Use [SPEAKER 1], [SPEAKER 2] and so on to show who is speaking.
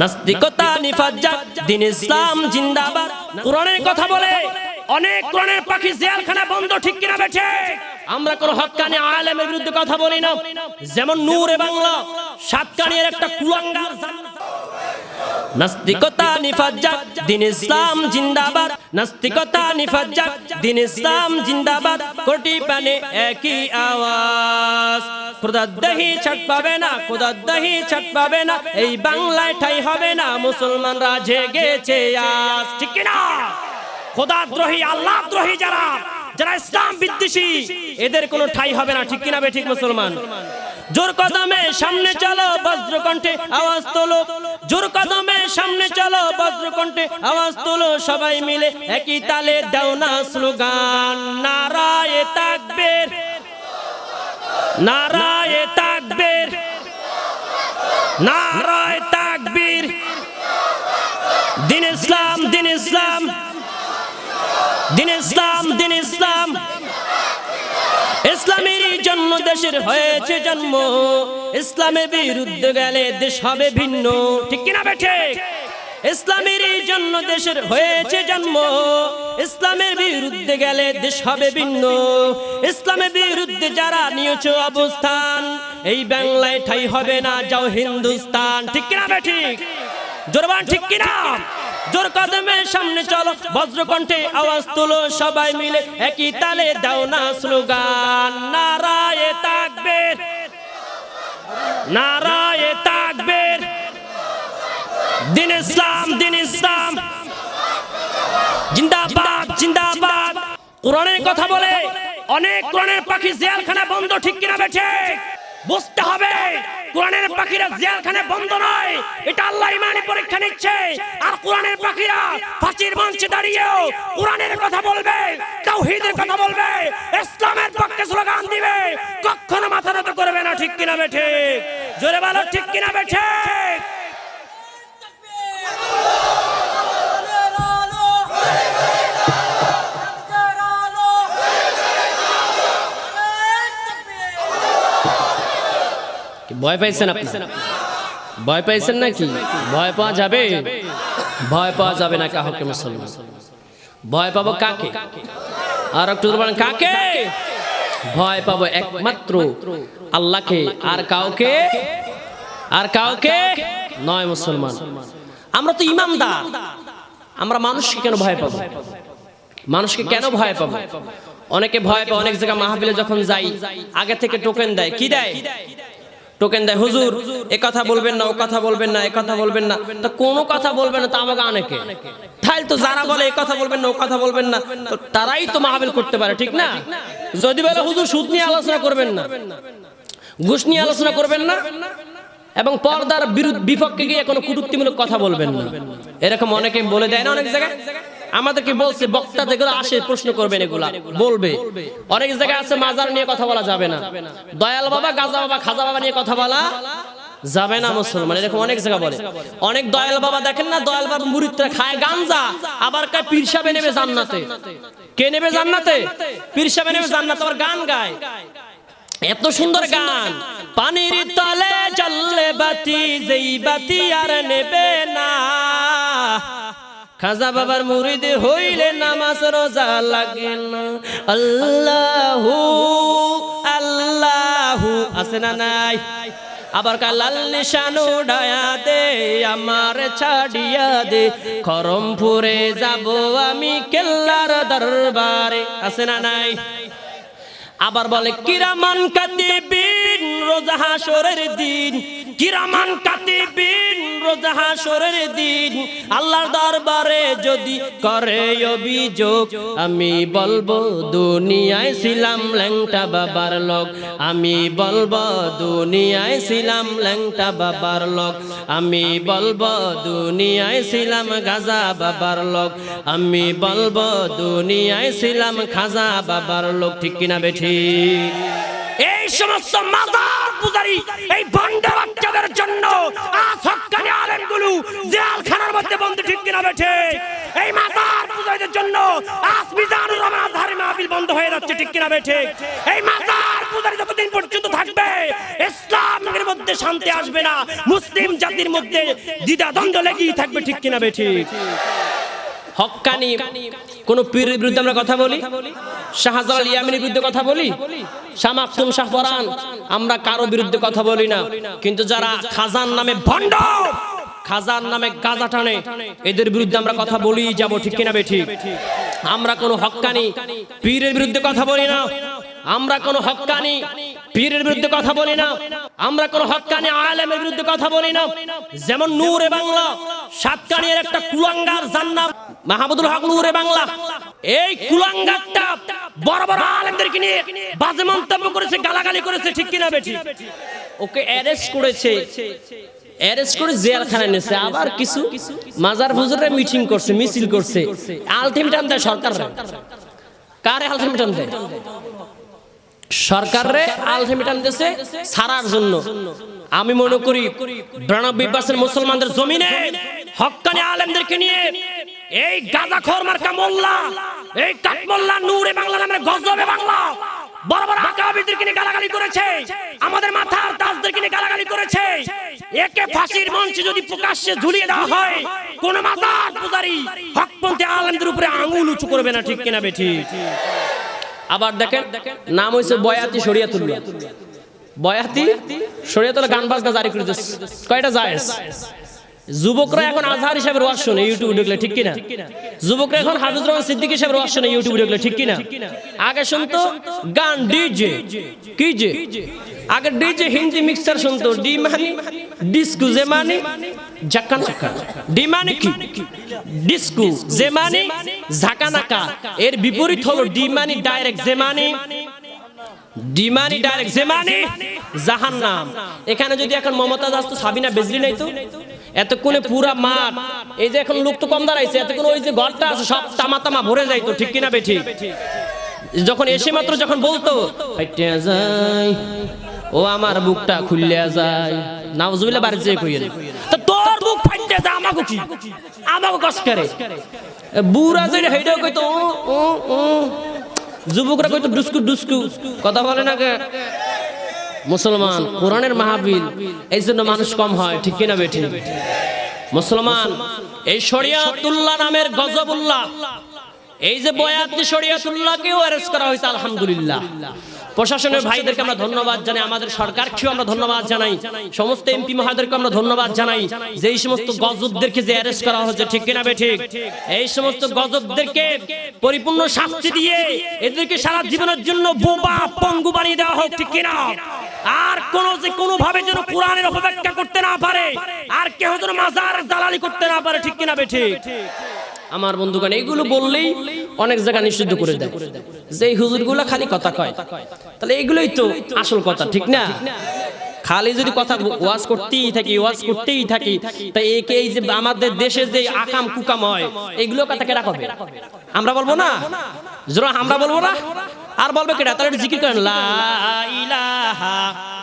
[SPEAKER 1] নাস্তিকতা নিফাজ্জাত দিন ইসলাম জিন্দাবাদ। কোরআনের কথা বলে, অনেক কোরআনের পাখি জেলখানা বন্ধ, ঠিক কিনা বেঠে? আমরা কোন হক্কানি আলেমের বিরুদ্ধে কথা বলি না। যেমন নূরে বাংলা সাতকানির একটা কুলাঙ্গার। নাস্তিকতা নিফাজ্জাত দিন ইসলাম জিন্দাবাদ। নাস্তিকতা নিফাজ্জাত দিন ইসলাম জিন্দাবাদ। কোটি পানে একই আওয়াজ। পাবে না পাবে না, এই বাংলায় ঠাই হবে না, মুসলমানরা জেগেছে আজ, ঠিক না যারা যারা ইসলাম বিদ্বেষী, এদের কোনো ঠাই হবে না, ঠিক ঠিক মুসলমান? জোর কদমে সামনে চলো বজ্রকণ্ঠে, আওয়াজ তোলো। জোর কদমে সামনে চলো বজ্রকণ্ঠে, আওয়াজ তোলো সবাই মিলে, একই তালে দাও না স্লোগান, নারায়ে তাকবীর। নারায়ে তাকবীর। নারায়ে তাকবীর। দিন ইসলাম দিন ইসলাম। দিন ইসলাম দিন ইসলাম। ইসলামের জন্য দেশের হয়েছে জন্ম। ইসলামের বিরুদ্ধে গেলে দেশ হবে ভিন্ন। ঠিক কিনা বেঠে ইসলামের এই জন্য দেশের হয়েছে জন্ম। ইসলামের বিরুদ্ধে গেলে দেশ হবে ভিন্ন। ইসলামের বিরুদ্ধে যারা নিয়েছে অবস্থান, এই বাংলায় ঠাই হবে না, যাও হিন্দুস্তান। ঠিক কিনা বেঠিক জোরবান ঠিক কিনা? জোর কদমে সামনে চলো, বজ্রকণ্ঠে আওয়াজ তুলো, সবাই মিলে একই তালে দাও না স্লোগান। নারায়ে তাকবীর। নারায়ে দিন ইসলাম দিন ইসলাম। জিন্দাবাদ জিন্দাবাদ। কোরআনের কথা বলে অনেক কোরআনের পাখি জেলখানা বন্ধ, ঠিক কিনা বেঠে? বুঝতে হবে, কোরআনের পাখিরা জেলখানে বন্ধ নয়। এটা আল্লাহ ইমানি পরীক্ষা নিচ্ছে। আর কোরআনের পাখিরা ফাঁসির মঞ্চে দাঁড়িয়েও কোরআনের কথা বলবে, তাওহীদের কথা বলবে, ইসলামের পক্ষে স্লোগান দিবে। কখনো মাথা নত করবে না, ঠিক কিনা বেঠে? জোরে বলো, ঠিক কিনা বেঠে? ভয় পাইছেন আপনি? ভয় পাইছেন নাকি? ভয় পাওয়া যাবে? ভয় পাওয়া যাবে না কাহকে মুসলমান? ভয় পাবো কাকে? আর একটু কাকে? ভয় পাবো একমাত্র আল্লাহকে। আর কাউকে? আর কাউকে? নয় মুসলমান। আমরা তো ইমানদার আমরা মানুষকে কেন ভয় পাবো? মানুষকে কেন ভয় পাবো? অনেকে ভয় পায়, অনেক জায়গায় মাহফিলে যখন যাই, আগে থেকে টোকেন দেয়। কি দেয়? টোকেন দেয় হুজুর এ কথা বলবেন না ও কথা বলবেন না এ কথা বলবেন না। তো কোনো কথা বলবেন না তো আমাকে অনেকে তাই তো যারা বলে এ কথা বলবেন না ও কথা বলবেন না তো তারাই তো মাহফিল করতে পারে ঠিক না? যদি বলে হুজুর সুদ নিয়ে আলোচনা করবেন না। ঘুষ নিয়ে আলোচনা করবেন না। এবং পর্দার বিরুদ্ধ বিপক্ষে গিয়ে কোনো কুটুক্তিমূলক কথা বলবেন না। এরকম অনেকে বলে দেয় না অনেক জায়গায়। আমাদেরকে বলছে, বক্তা যেগুলো আসে, প্রশ্ন করবেন এগুলা। বলবে। অনেক জায়গায় আছে, মাজার নিয়ে কথা বলা যাবে না। দয়াল বাবা, গাজা বাবা, খাজা বাবা নিয়ে কথা বলা যাবে না মুসলমান। এরকম অনেক জায়গা বলে। অনেক দয়াল বাবা দেখেন না, দয়াল বাবা মুরিদরা খায় গাঞ্জা, আবার কায় পীর সাহেব নেবে জান্নাতে। কে নেবে জান্নাতে? পীর সাহেব নেবে জান্নাতে, আবার গান গায়। এত সুন্দর গান। পানির তলে চললে বাতি, যেই বাতি আর নেবে না। খাজা বাবার মুরিদ হইলে নামাজ রোজা লাগে না। আল্লাহু আল্লাহু আছে না নাই? আবার কালাল নিশানু ডায়া দে, আমার ছাড়িয়া দে। খরমপুরে যাব আমি কেল্লার দরবারে, আছে না নাই? আবার বলে, কিরামান কাতিবিন, রোজা হাসরের দিন, কিরামান রোজা হাসরের দিন আল্লাহর দরবারে যদি করে অভিযোগ, আমি বলব দুনিয়ায় ছিলাম ল্যাংটা বাবার লোক। আমি বলব দুনিয়ায় ছিলাম ল্যাংটা বাবার লোক। আমি বলব দুনিয়ায় ছিলাম গাজা বাবার লোক। আমি বলব দুনিয়ায় ছিলাম খাজা বাবার লোক। ঠিক কিনা বেঠি? এই সমস্ত মাজার পূজারি, এই ভণ্ডা বাচ্চাদের জন্য আলেমগুলো বেঠে? বেঠে?
[SPEAKER 2] শান্তি আসবে না, মুসলিম জাতির মধ্যে দ্বিধা দ্বন্দ্ব লেগেই থাকবে ঠিক কিনা বে ঠিক
[SPEAKER 1] হক্কানি কোন পীরের বিরুদ্ধে আমরা কথা বলি? শাহজালাল ইয়ামিনের বিরুদ্ধে কথা বলি? শামাকুম শাহপরান আমরা কারও বিরুদ্ধে কথা বলি না। কিন্তু যারা খাজান নামে ভণ্ড খাজান নামে গাজা টানে। এদের বিরুদ্ধে আমরা কথা বলি, যাব ঠিক কিনা বেঠি আমরা কোনো হক্কানি, পীরের বিরুদ্ধে কথা বলি না। আমরা কোনো হক্কানি, পীরের বিরুদ্ধে কথা বলি না। আমরা কোনো হক্কানি আলেমের বিরুদ্ধে কথা বলি না। যেমন নূরে বাংলা সাতকানির একটা কুলাঙ্গার জান্নাত, মাহমুদুল হক নূরে বাংলা। এই কুলাঙ্গারটা বড় বড় আলেমদেরকে নিয়ে বাজে মন্তব্য করেছে, গালাগালি করেছে, ঠিক কিনা বেঠি ওকে অ্যারেস্ট করেছে। অ্যারেস্ট করে জেলখানায় নিয়েছে আবার কিছু মাজার হুজুরে মিটিং করছে, মিছিল করছে। আলটিমেটাম দেয় সরকার কারে আলটিমেটাম দেয়? সরকারে আলটিমেটাম দিয়েছে ছাড়ার জন্য। আমি মনে করি বিরানব্বই পার্সেন্ট মুসলমানদের জমিনে হক্কানি আলেমদেরকে নিয়ে এই গাজাখোর মার্কা মোল্লা, এই কাঠমোল্লা নূরে বাংলা নামের গজবে বাংলা, বড় বড় আকাবিদেরকে নিয়ে গালাগালি করেছে, আমাদের মাথার তাজদেরকে নিয়ে গালাগালি করেছে একে ফাঁসির মঞ্চে যদি প্রকাশ্যে ঝুলিয়ে দেওয়া হয় কোন মাজার পূজারি হকপন্থী আলেমদের উপরে আঙুল উঁচু করবে না ঠিক কিনা বেঠি আবার দেখেন নাম হয়েছে বয়াতি শরিয়াতুল্লাহ। বয়াতি শরিয়াতুল্লাহ। গান বাজনা জারি করে দিচ্ছে কয়টা জায়েজ? যুবকরা এখন আজহার হিসাবে রোয়াজ শোনে ইউটিউবে ঢুকলে ঠিক কিনা? যুবকরা এখন হাফিজ রহমান সিদ্দিক হিসাবে রোয়াজ শোনে ইউটিউবে ঢুকলে ঠিক কিনা? আগে শুনতো গান ডিজে। কি যে? আগে ডিজে হিন্দি মিক্সার শুনতো ডি মানে ডিস্কু যে মানে ঝাক্কা নাকা ডি মানে কি? ডিস্কু যে মানে ঝাঁকা নাকা এর বিপরীত হলো ডি মানে ডাইরেক্ট যে মানে ডিমানি ডাইরেক্ট জেমানি, জাহান্নাম। এখানে যদি এখন মমতাজ আসতো সাবিনা বেজলি নাই তো? এতক্ষণে পুরা মাঠ। এই যে এখন লোক তো কম দাঁড়াইছে এতক্ষণ ওই যে ঘরটা আছে সব তামা তামা ভরে যাইতো ঠিক কিনা বে ঠিক। যখন এসে মাত্র যখন বলতো ও আমার বুকটা খুললে যায়। নাউজুবিল্লাহ বাড়ি যেয়ে কইয়েন। তো তোর বুক ফাইটে যা আমাকে কি? আমাকে কষ্ট করে? বুড়া যে হেডেও কইতো ও ও। যুবকরা কইতো ডুস্কু ডুস্কু। কথা বলে না কে? মুসলমান, কোরআনের মাহবিল এই জন্য মানুষ কম হয়, ঠিক কিনা বেঠি? মুসলমান, এই শরিয়াতুল্লাহ নামের গজবুল্লাহ, এই যে বয়াতি শরিয়াতুল্লাহকেও অ্যারেস্ট করা হয়েছে, আলহামদুলিল্লাহ। প্রশাসনের ভাইদেরকে আমরা ধন্যবাদ জানাই, আমাদের সরকারকেও আমরা ধন্যবাদ জানাই, সমস্ত এমপি মহাদেরকে আমরা ধন্যবাদ জানাই, যে এই সমস্ত গজবদেরকে যে অ্যারেস্ট করা হয়েছে, ঠিক কিনা ঠিক এই সমস্ত গজবদেরকে পরিপূর্ণ শাস্তি দিয়ে এদেরকে সারা জীবনের জন্য বোবা পঙ্গু বানিয়ে দেওয়া হোক, ঠিক কিনা? আর কোন যে কোনো ভাবে যেন কোরআনের অপব্যাখ্যা করতে না পারে, আর কেউ যেন মাজার দালালি করতে না পারে, ঠিক কিনা ঠিক? আমার বন্ধুগণ এইগুলো বললেই অনেক জায়গা নিষিদ্ধ করে দেয়। যে হুজুরগুলো খালি কথা কয়, তাহলে এইগুলোই তো আসল কথা, ঠিক না? খালি যদি কথা ওয়াজ করতেই থাকি, ওয়াজ করতেই থাকি, তা একে এই যে আমাদের দেশে যে আকাম কুকাম হয়, এগুলো কথা কেটা করবে আমরা বলব না? জোরা আমরা বলব না? আর বলবে কেটা তাহলে জিকির করেন লা ইলাহা